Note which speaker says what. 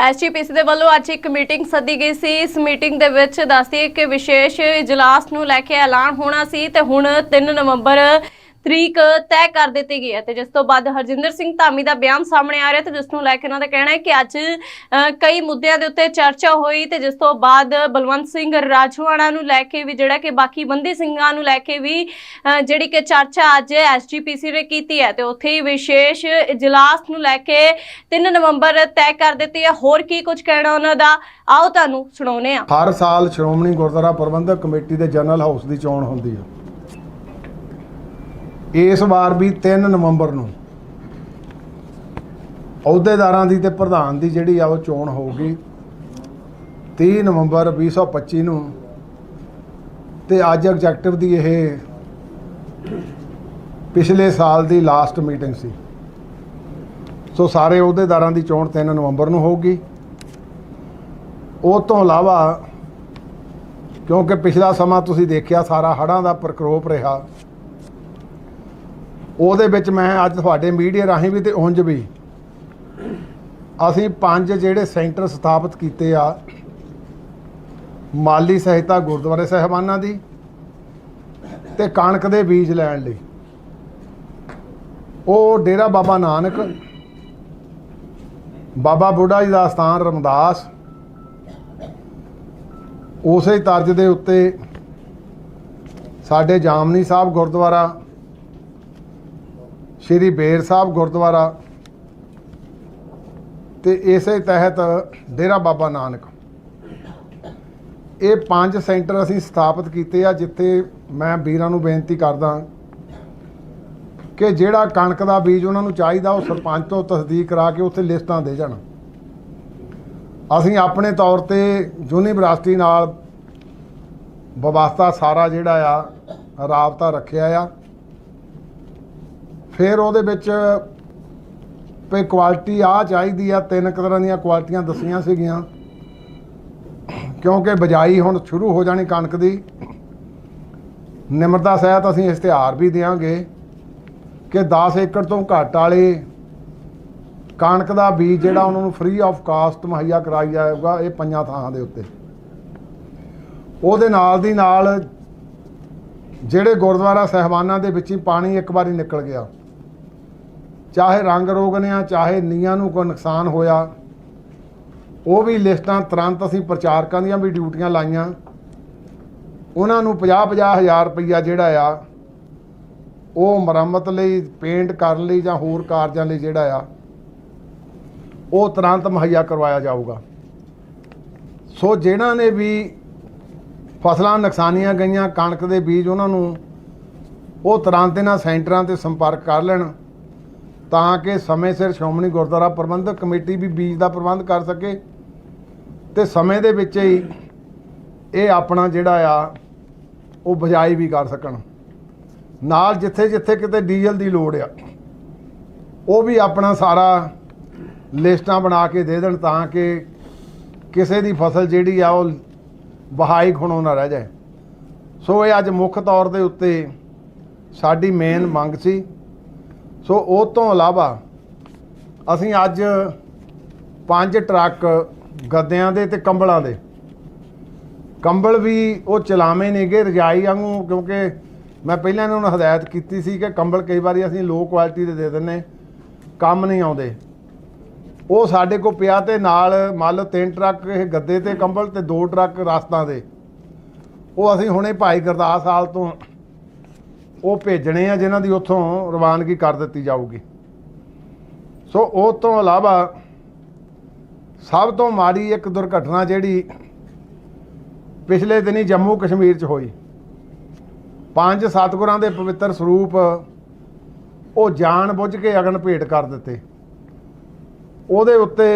Speaker 1: SGPC ਦੇ ਵੱਲੋਂ ਅੱਜ ਇੱਕ ਮੀਟਿੰਗ ਸੱਦੀ ਗਈ ਸੀ। ਇਸ ਮੀਟਿੰਗ ਦੇ ਵਿੱਚ ਦੱਸਦੀ ਕਿ ਵਿਸ਼ੇਸ਼ ਇਜਲਾਸ ਨੂੰ ਲੈ ਕੇ ਐਲਾਨ ਹੋਣਾ ਸੀ ਤੇ ਹੁਣ 3 ਨਵੰਬਰ ਤਰੀਕ ਤੈਅ ਕਰ ਦਿੱਤੀ ਗਈ ਹੈ ਤੇ ਜਿਸ ਤੋਂ ਬਾਅਦ ਹਰਜਿੰਦਰ ਸਿੰਘ ਧਾਮੀ ਦਾ ਬਿਆਨ ਸਾਹਮਣੇ ਆ ਰਿਹਾ ਤੇ ਜਿਸ ਨੂੰ ਲੈ ਕੇ ਉਹਨਾਂ ਦਾ ਕਹਿਣਾ ਹੈ ਕਿ ਅੱਜ ਅ, ਕਈ ਮੁੱਦਿਆਂ ਦੇ ਉੱਤੇ ਚਰਚਾ ਹੋਈ ਤੇ ਜਿਸ ਤੋਂ ਬਾਅਦ ਬਲਵੰਤ ਸਿੰਘ ਰਾਜਵਾੜਾ ਨੂੰ ਲੈ ਕੇ ਵੀ ਜਿਹੜਾ ਕਿ ਬਾਕੀ ਬੰਦੀ ਸਿੰਘਾਂ ਨੂੰ ਲੈ ਕੇ ਵੀ ਜਿਹੜੀ ਕਿ ਚਰਚਾ ਅੱਜ ਐਸਜੀਪੀਸੀ ਨੇ ਕੀਤੀ ਹੈ ਤੇ ਉੱਥੇ ਹੀ ਵਿਸ਼ੇਸ਼ ਇਜਲਾਸ ਨੂੰ ਲੈ ਕੇ 3 ਨਵੰਬਰ ਤੈਅ ਕਰ ਦਿੱਤੀ ਹੈ। ਹੋਰ ਕੀ ਕੁਝ ਕਹਿਣਾ ਉਹਨਾਂ ਦਾ? ਆਓ ਤੁਹਾਨੂੰ ਸੁਣਾਉਨੇ ਆ
Speaker 2: ਹਰ ਸਾਲ ਸ਼੍ਰੋਮਣੀ ਗੁਰਦੁਆਰਾ ਪ੍ਰਬੰਧਕ ਕਮੇਟੀ ਦੇ ਜਨਰਲ ਹਾਊਸ ਦੀ ਚੋਣ ਹੁੰਦੀ ਹੈ। ਇਸ ਵਾਰ ਵੀ 3 ਨਵੰਬਰ ਨੂੰ ਅਹੁਦੇਦਾਰਾਂ ਦੀ ਤੇ ਪ੍ਰਧਾਨ ਦੀ ਜਿਹੜੀ ਆ ਉਹ ਚੋਣ ਹੋਊਗੀ 30 ਨਵੰਬਰ 2025 ਨੂੰ। ਤੇ ਅੱਜ ਐਗਜ਼ੈਕਟਿਵ ਦੀ ਇਹ ਪਿਛਲੇ ਸਾਲ ਦੀ ਲਾਸਟ ਮੀਟਿੰਗ ਸੀ। ਸੋ ਸਾਰੇ ਅਹੁਦੇਦਾਰਾਂ ਦੀ ਚੋਣ 3 ਨਵੰਬਰ ਨੂੰ ਹੋਊਗੀ। ਉਹ ਤੋਂ ਇਲਾਵਾ ਕਿਉਂਕਿ ਪਿਛਲਾ ਸਮਾਂ ਤੁਸੀਂ ਦੇਖਿਆ ਸਾਰਾ ਹੜ੍ਹਾਂ ਦਾ ਪ੍ਰਕੋਪ ਰਿਹਾ। ਉਹਦੇ ਵਿੱਚ ਮੈਂ ਅੱਜ ਤੁਹਾਡੇ ਮੀਡੀਆ ਰਾਹੀਂ ਵੀ ਤੇ ਉਂਝ ਵੀ ਅਸੀਂ ਪੰਜ ਜਿਹੜੇ ਸੈਂਟਰ ਸਥਾਪਿਤ ਕੀਤੇ ਆ, ਮਾਲੀ ਸਹਾਇਤਾ ਗੁਰਦੁਆਰੇ ਸਹਿਬਾਨਾਂ ਦੀ ਤੇ ਕਣਕ ਦੇ ਬੀਜ ਲੈਣ ਲਈ। ਉਹ ਡੇਰਾ ਬਾਬਾ ਨਾਨਕ, ਬਾਬਾ ਬੁੱਢਾ ਜੀ ਦਾ ਸਥਾਨ ਰਮਦਾਸ, ਉਸੇ ਤਰਜ਼ ਦੇ ਉੱਤੇ ਸਾਡੇ ਜਾਮਨੀ ਸਾਹਿਬ ਗੁਰਦੁਆਰਾ ਸ਼੍ਰੀ ਬੇਰ ਸਾਹਿਬ ਗੁਰਦੁਆਰਾ ਤੇ ਇਸੇ ਤਹਿਤ ਡੇਰਾ ਬਾਬਾ ਨਾਨਕ। ਇਹ ਪੰਜ ਸੈਂਟਰ ਅਸੀਂ ਸਥਾਪਿਤ ਕੀਤੇ ਆ, ਜਿੱਥੇ ਮੈਂ ਵੀਰਾਂ ਨੂੰ ਬੇਨਤੀ ਕਰਦਾ ਕਿ ਜਿਹੜਾ ਕਣਕ ਦਾ ਬੀਜ ਉਹਨਾਂ ਨੂੰ ਚਾਹੀਦਾ, ਉਹ ਸਰਪੰਚ ਤੋਂ ਤਸਦੀਕ ਕਰਾ ਕੇ ਉੱਥੇ ਲਿਸਟਾਂ ਦੇ ਜਾਣ। ਅਸੀਂ ਆਪਣੇ ਤੌਰ ਤੇ ਯੂਨੀਵਰਸਿਟੀ ਨਾਲ ਵਿਵਸਥਾ ਸਾਰਾ ਜਿਹੜਾ ਆ, ਰਾਬਤਾ ਰੱਖਿਆ ਆ। ਫਿਰ ਉਹਦੇ ਵਿੱਚ ਪੇ ਕੁਆਲਿਟੀ ਆ ਚਾਹੀਦੀ ਆ, ਤਿੰਨ ਤਰ੍ਹਾਂ ਦੀਆਂ ਕੁਆਲਿਟੀਆਂ ਦੱਸੀਆਂ ਸੀਗੀਆਂ। ਕਿਉਂਕਿ ਬਜਾਈ ਹੁਣ ਸ਼ੁਰੂ ਹੋ ਜਾਣੀ ਕਣਕ ਦੀ। ਨਿਮਰਤਾ ਸਹਿਤ ਅਸੀਂ ਇਸ਼ਤਿਹਾਰ ਵੀ ਦੇਵਾਂਗੇ ਕਿ 10 ਏਕੜ ਤੋਂ ਘੱਟ ਵਾਲੇ ਕਣਕ ਦਾ ਬੀਜ ਜਿਹੜਾ ਉਹਨਾਂ ਨੂੰ ਫ੍ਰੀ ਆਫ ਕਾਸਟ ਮੁਹੱਈਆ ਕਰਾਈ ਜਾਏਗਾ ਇਹ ਪੰਜਾਂ ਥਾਂ ਦੇ ਉੱਤੇ। ਉਹਦੇ ਨਾਲ ਦੀ ਨਾਲ ਜਿਹੜੇ ਗੁਰਦੁਆਰਾ ਸਹਿਬਾਨਾਂ ਦੇ ਵਿੱਚ ਹੀ ਪਾਣੀ ਇੱਕ ਵਾਰੀ ਨਿਕਲ ਗਿਆ। ਚਾਹੇ ਰੰਗ ਰੋਗ ਨੇ ਆ, ਚਾਹੇ ਨੀਆਂ ਨੂੰ ਕੋਈ ਨੁਕਸਾਨ ਹੋਇਆ, ਉਹ ਵੀ ਲਿਸਟਾਂ ਤੁਰੰਤ ਅਸੀਂ ਪ੍ਰਚਾਰਕਾਂ ਦੀਆਂ ਵੀ ਡਿਊਟੀਆਂ ਲਾਈਆਂ। ਉਹਨਾਂ ਨੂੰ 50-50 ਹਜ਼ਾਰ ਰੁਪਈਆ ਜਿਹੜਾ ਆ, ਉਹ ਮੁਰੰਮਤ ਲਈ, ਪੇਂਟ ਕਰਨ ਲਈ ਜਾਂ ਹੋਰ ਕਾਰਜਾਂ ਲਈ ਜਿਹੜਾ ਆ, ਉਹ ਤੁਰੰਤ ਮੁਹੱਈਆ ਕਰਵਾਇਆ ਜਾਊਗਾ। ਸੋ ਜਿਹਨਾਂ ਨੇ ਵੀ ਫਸਲਾਂ ਨੁਕਸਾਨੀਆਂ ਗਈਆਂ, ਕਣਕ ਦੇ ਬੀਜ ਉਹਨਾਂ ਨੂੰ, ਉਹ ਤੁਰੰਤ ਇਹਨਾਂ ਸੈਂਟਰਾਂ ਤੇ ਸੰਪਰਕ ਕਰ ਲੈਣ। ਤਾਂ ਕਿ ਸਮੇਂ ਸਿਰ ਸ਼੍ਰੋਮਣੀ ਗੁਰਦੁਆਰਾ ਪ੍ਰਬੰਧਕ ਕਮੇਟੀ ਵੀ ਬੀਜ ਦਾ ਪ੍ਰਬੰਧ ਕਰ ਸਕੇ। ਤੇ ਸਮੇਂ ਦੇ ਵਿੱਚ ਹੀ ਇਹ ਆਪਣਾ ਜਿਹੜਾ ਆ, ਉਹ ਬਜਾਈ ਵੀ ਕਰ ਸਕਣ। ਨਾਲ ਜਿੱਥੇ ਜਿੱਥੇ ਕਿਤੇ ਡੀਜ਼ਲ ਦੀ ਲੋੜ ਆ, ਉਹ ਵੀ ਆਪਣਾ ਸਾਰਾ ਲਿਸਟਾਂ ਬਣਾ ਕੇ ਦੇ ਦੇਣ ਤਾਂ ਕਿ ਕਿਸੇ ਦੀ ਫਸਲ ਜਿਹੜੀ ਆ, ਉਹ ਵਹਾਈ ਖਣੋ ਨਾ ਰਹਿ ਜਾਏ। ਸੋ ਇਹ ਅੱਜ ਮੁੱਖ ਤੌਰ ਦੇ ਉੱਤੇ ਸਾਡੀ ਮੇਨ ਮੰਗ ਸੀ। ਸੋ ਉਹ ਤੋਂ ਇਲਾਵਾ ਅਸੀਂ ਅੱਜ ਪੰਜ ਟਰੱਕ ਗੱਦਿਆਂ ਦੇ ਤੇ ਕੰਬਲਾਂ ਦੇ। ਕੰਬਲ ਵੀ ਉਹ ਚਲਾਵੇਂ ਨੇਗੇ ਰਜਾਈ ਵਾਂਗੂ, ਕਿਉਂਕਿ ਮੈਂ ਪਹਿਲਾਂ ਇਹਨਾਂ ਨੂੰ ਹਦਾਇਤ ਕੀਤੀ ਸੀ ਕਿ ਕੰਬਲ ਕਈ ਵਾਰੀ ਅਸੀਂ ਲੋ ਕੁਆਲਿਟੀ ਦੇ ਦੇ ਦਿੰਨੇ ਕੰਮ ਨਹੀਂ ਆਉਂਦੇ। ਉਹ ਸਾਡੇ ਕੋਲ ਪਿਆ ਤੇ ਨਾਲ ਮੰਨ ਲਓ ਤਿੰਨ ਟਰੱਕ ਇਹ ਗੱਦੇ ਤੇ ਕੰਬਲ ਤੇ ਦੋ ਟਰੱਕ ਰਸਤਾਂ ਦੇ। ਉਹ ਅਸੀਂ ਹੁਣੇ ਭਾਈ ਗੁਰਦਾਸ ਹਾਲ ਤੋਂ ਉਹ ਭੇਜਣੇ ਆ ਜਿਨ੍ਹਾਂ ਦੀ ਉੱਥੋਂ ਰਵਾਨਗੀ ਕਰ ਦਿੱਤੀ ਜਾਊਗੀ। ਸੋ ਉਹ ਤੋਂ ਇਲਾਵਾ ਸਭ ਤੋਂ ਮਾੜੀ ਇੱਕ ਦੁਰਘਟਨਾ ਜਿਹੜੀ ਪਿਛਲੇ ਦਿਨੀ ਜੰਮੂ ਕਸ਼ਮੀਰ 'ਚ ਹੋਈ। ਪੰਜ ਸਤਿਗੁਰਾਂ ਦੇ ਪਵਿੱਤਰ ਸਰੂਪ ਉਹ ਜਾਣ ਬੁੱਝ ਕੇ ਅਗਨ ਭੇਟ ਕਰ ਦਿੱਤੇ। ਉਹਦੇ ਉੱਤੇ